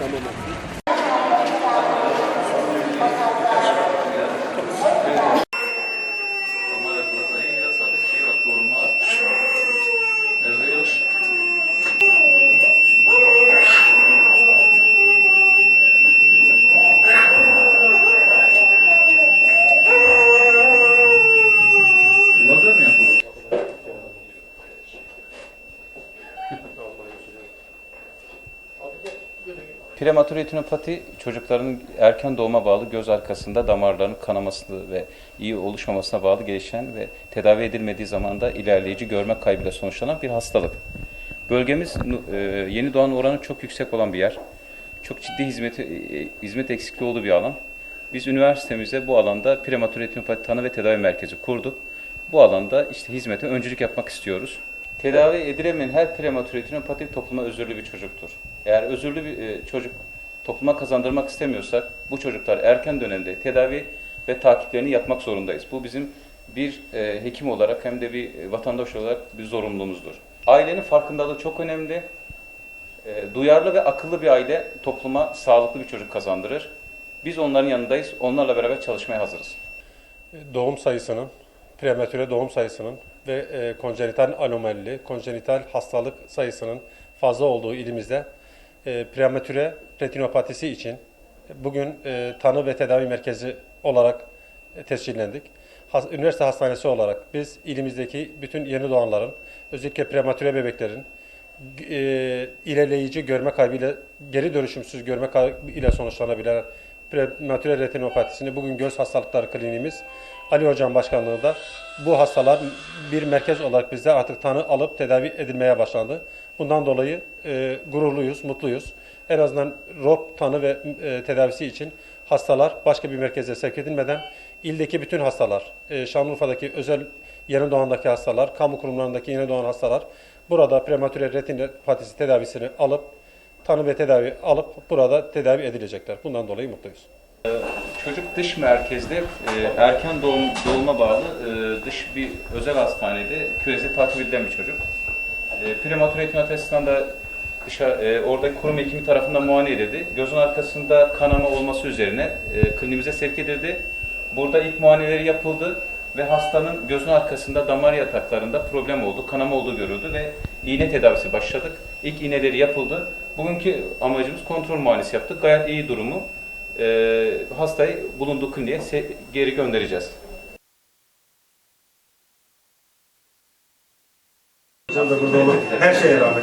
Lazer Prematür retinopati çocukların erken doğuma bağlı göz arkasında damarların kanaması ve iyi oluşmamasına bağlı gelişen ve tedavi edilmediği zaman da ilerleyici görme kaybıyla sonuçlanan bir hastalık. Bölgemiz e, yeni doğan oranı çok yüksek olan bir yer. Çok ciddi hizmet, e, hizmet eksikliği olduğu bir alan. Biz üniversitemize bu alanda prematür retinopati tanı ve tedavi merkezi kurduk. Bu alanda işte hizmete öncülük yapmak istiyoruz. Tedavi edilemeyen her prematür retinopati topluma özürlü bir çocuktur. Eğer özürlü bir e, çocuk topluma kazandırmak istemiyorsak bu çocuklar erken dönemde tedavi ve takiplerini yapmak zorundayız. Bu bizim bir e, hekim olarak hem de bir e, vatandaş olarak bir zorunluluğumuzdur. Ailenin farkındalığı çok önemli. Duyarlı ve akıllı bir aile topluma sağlıklı bir çocuk kazandırır. Biz onların yanındayız. Onlarla beraber çalışmaya hazırız. doğum sayısının, prematüre doğum sayısının ve e, konjenital anomali, konjenital hastalık sayısının fazla olduğu ilimizde e, prematüre retinopatisi için bugün e, tanı ve tedavi merkezi olarak e, tescillendik. Has, üniversite hastanesi olarak biz ilimizdeki bütün yeni doğanların, özellikle prematüre bebeklerin e, ilerleyici görme kaybıyla, geri dönüşümsüz görme kaybıyla sonuçlanabilen prematüre retinopatisini bugün göz hastalıkları kliniğimiz Ali Hocam başkanlığında bu hastalar bir merkez olarak bizde artık tanı alıp tedavi edilmeye başlandı. Bundan dolayı e, gururluyuz, mutluyuz. En azından ROP tanı ve e, tedavisi için hastalar başka bir merkeze sevk edilmeden ildeki bütün hastalar, e, Şanlıurfa'daki özel yeni doğandaki hastalar, kamu kurumlarındaki yeni doğan hastalar burada prematüre retinopatisi tedavisini alıp tanı ve tedavi alıp burada tedavi edilecekler. Bundan dolayı mutluyuz. Çocuk dış merkezde e, erken doğum, doğuma bağlı e, dış bir özel hastanede küresi takip edilen bir çocuk. E, prematür retinopatisinden de dışarı, e, oradaki kurum hekimi tarafından muayene edildi. Gözün arkasında kanama olması üzerine e, kliniğimize sevk edildi. Burada ilk muayeneleri yapıldı ve hastanın gözün arkasında damar yataklarında problem oldu, kanama olduğu görüldü ve iğne tedavisi başladık. İlk iğneleri yapıldı. Bugünkü amacımız kontrol muayenesi yaptık. Gayet iyi durumu. E, hastayı bulunduğu kliniğe geri göndereceğiz. Hocam da burada olup her şeye rağmen.